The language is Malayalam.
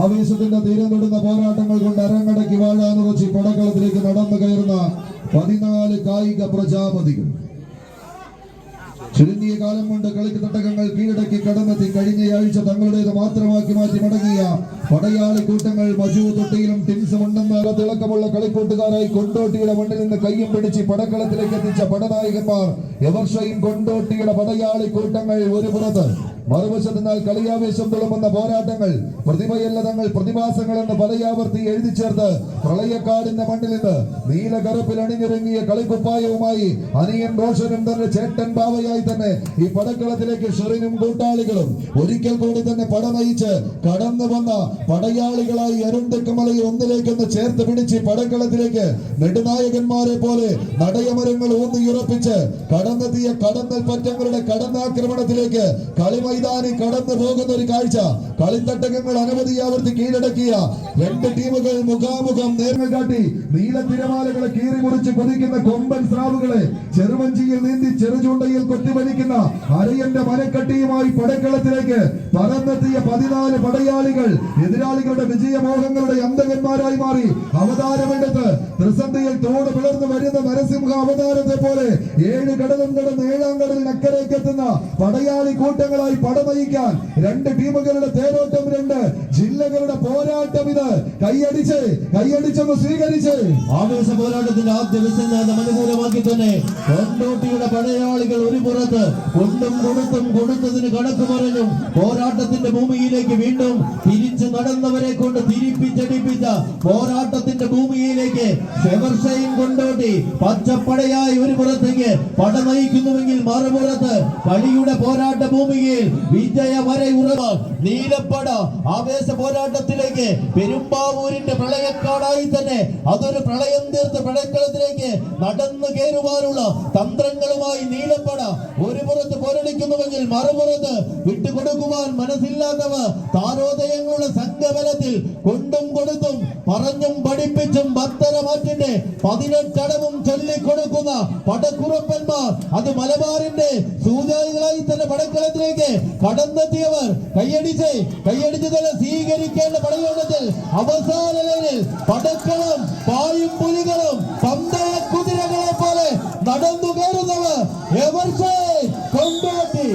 ആവേശത്തിന്റെ തീരം തൊടുന്ന പോരാട്ടങ്ങൾ കൊണ്ട് അരങ്ങടക്കി വാഴാനുറച്ചി പടക്കളത്തിലേക്ക് നടന്നു കയറുന്ന പതിനാല് കായിക പ്രജാപതികൾ. ചുരുങ്ങിയ കാലം കൊണ്ട് കളിക്ക് തട്ടകങ്ങൾ കീഴടക്കി കടന്നെത്തി. കഴിഞ്ഞയാഴ്ച തങ്ങളുടേത് മാത്രമാക്കി മാറ്റി മടങ്ങിയ പടയാളി കൂട്ടങ്ങൾ മജു തൊട്ടിയിലും ടിൻസും ഉണ്ടെന്ന തിളക്കമുള്ള കളിക്കൂട്ടുകാരായി കൊണ്ടോട്ടിയുടെ മണ്ണിൽ നിന്ന് കയ്യും പിടിച്ച് പടക്കളത്തിലേക്ക് എത്തിച്ച പടനായകന്മാർ എവർഷയും കൊണ്ടോട്ടിയുടെ പടയാളി കൂട്ടങ്ങൾ ഒരു പുറത്ത്. മറുവശത്തിനാൽ കളിയാവേശം തുളുമ്പുന്ന പോരാട്ടങ്ങൾ പ്രതിഭയല്ല തങ്ങൾ പ്രതിഭാസങ്ങൾ എന്ന് പലയാവർത്തി എഴുതി ചേർത്ത് പ്രളയക്കാടിന്റെ മണ്ണിൽ നിന്ന് നീലകറുപ്പിൽ അണിഞ്ഞിറങ്ങിയ കളിക്കുപ്പായവുമായി അനിയൻ റോഷനും തന്നെ ചേട്ടൻ ബാവയായി തന്നെ ഈ പടക്കളത്തിലേക്ക് ഷെറിനും കൂട്ടാളികളും ഒരിക്കൽ കൂടി തന്നെ പട നയിച്ച് കടന്നു വന്ന പടയാളികളായി അരുണ്ടക്കമലയെ ഒന്നിലേക്കൊന്ന് ചേർത്ത് പിടിച്ച് പടക്കളത്തിലേക്ക് നെടുനായകന്മാരെ പോലെ നടയമരങ്ങൾ ഊന്നിയുറപ്പിച്ച് കടന്നെത്തിയ കടന്നൽ പറ്റങ്ങളുടെ കടന്നാക്രമണത്തിലേക്ക് കളിമൈതാനി കടന്നു പോകുന്ന ഒരു കാഴ്ച. കളിത്തട്ടകങ്ങൾ അനവധി ആവർത്തി കീഴടക്കിയ രണ്ട് ടീമുകൾ മുഖാമുഖം നേർമ കാട്ടി നീല തിരമാലകളെ കീറി മുറിച്ച് കൊതിക്കുന്ന കൊമ്പൻ സ്രാവുകളെ ചെറുവഞ്ചിയിൽ നീന്തി ചെറുചൂണ്ടയിൽ കൊത്തിവലിക്കുന്ന അരയന്റെ മനക്കട്ടിയുമായി പടക്കളത്തിലേക്ക് പറന്നെത്തിയ പതിനാല് പടയാളികൾ എതിരാളികളുടെ വിജയമോഹങ്ങളുടെ അന്തകന്മാരായി മാറി. അവതാരമെടുത്ത് ത്രിസന്ധിയിൽ തോട് പിളർന്നു വരുന്ന നരസിംഹ അവതാരത്തെ പോലെ ഏഴ് കടലും കടന്ന് ഏഴാം കടലിൽ അക്കരയ്ക്ക് എത്തുന്ന പടയാളി കൂട്ടങ്ങളായി പട നയിക്കാൻ രണ്ട് ടീമുകളുടെ തേരോട്ടം രണ്ട്. ജില്ലകളുടെ പോരാട്ടം ഇത്. കൈയടിച്ച് കൈയടിച്ചൊന്ന് സ്വീകരിച്ച്. ആവേശ പോരാട്ടത്തിന്റെ ആദ്യ വിസന്നാഥം അനുകൂലമാക്കി തന്നെ. പടയാളികൾ ഒരു പുറത്ത് കൊണ്ടും കൊടുത്തും കൊടുത്തതിന് കണക്ക് പറഞ്ഞു. പോരാട്ടത്തിന്റെ ഭൂമിയിലേക്ക് വീണ്ടും തിരിച്ചു നടന്നവരെ കൊണ്ട് തിരിപ്പിച്ചടിപ്പിച്ച പോരാട്ടത്തിന്റെ ഭൂമിയിലേക്ക് ഷെവർഷയും കൊണ്ടോട്ടി പച്ചപ്പടയായി ഒരു പുറത്തേക്ക് പട നയിക്കുന്നുവെങ്കിൽ മറുപുറത്ത് കളിയുടെ പോരാട്ട ഭൂമിയിൽ വിജയ വരെ ഉറവ നീലപ്പട ആവേശ പോരാട്ടത്തിലേക്ക് പെരുമ്പാവൂരിന്റെ പ്രളയക്കാടായി തന്നെ അതൊരു പ്രളയം തീർത്ത് പ്രളയക്കളത്തിലേക്ക് നടന്നു കയറുവാനുള്ള തന്ത്രങ്ങളുമായി നീലപ്പട ഒരു പുറത്ത് പോരടിക്കുന്നുവെങ്കിൽ മറുപുറത്ത് വിട്ടുകൊടുക്കുവാൻ മനസ്സില്ലാത്തവ താരോദയങ്ങളുടെ സംഘബലത്തിൽ കൊണ്ടും കൊടുത്തും പറഞ്ഞും പഠിപ്പിച്ചും ഭക്തര മാറ്റിന്റെ പതിനെട്ടടവും ചൊല്ലിക്കൊടുക്കുന്ന പടക്കുറപ്പന്മാർ അത് മലബാറിന്റെ സൂചനകളായി തന്നെ പടക്കളത്തിലേക്ക് കടന്നെത്തിയവർ കൈയടിച്ച് കൈയടിച്ച് തന്നെ സ്വീകരിക്കേണ്ട പടയോട്ടത്തിൽ അവസാന ലൈനിൽ പടക്കളം പായും പുലികളും പന്തയ കുതിരകളെ പോലെ നടന്നു കയറുന്നവർ എവർ കൊണ്ടോട്ടി.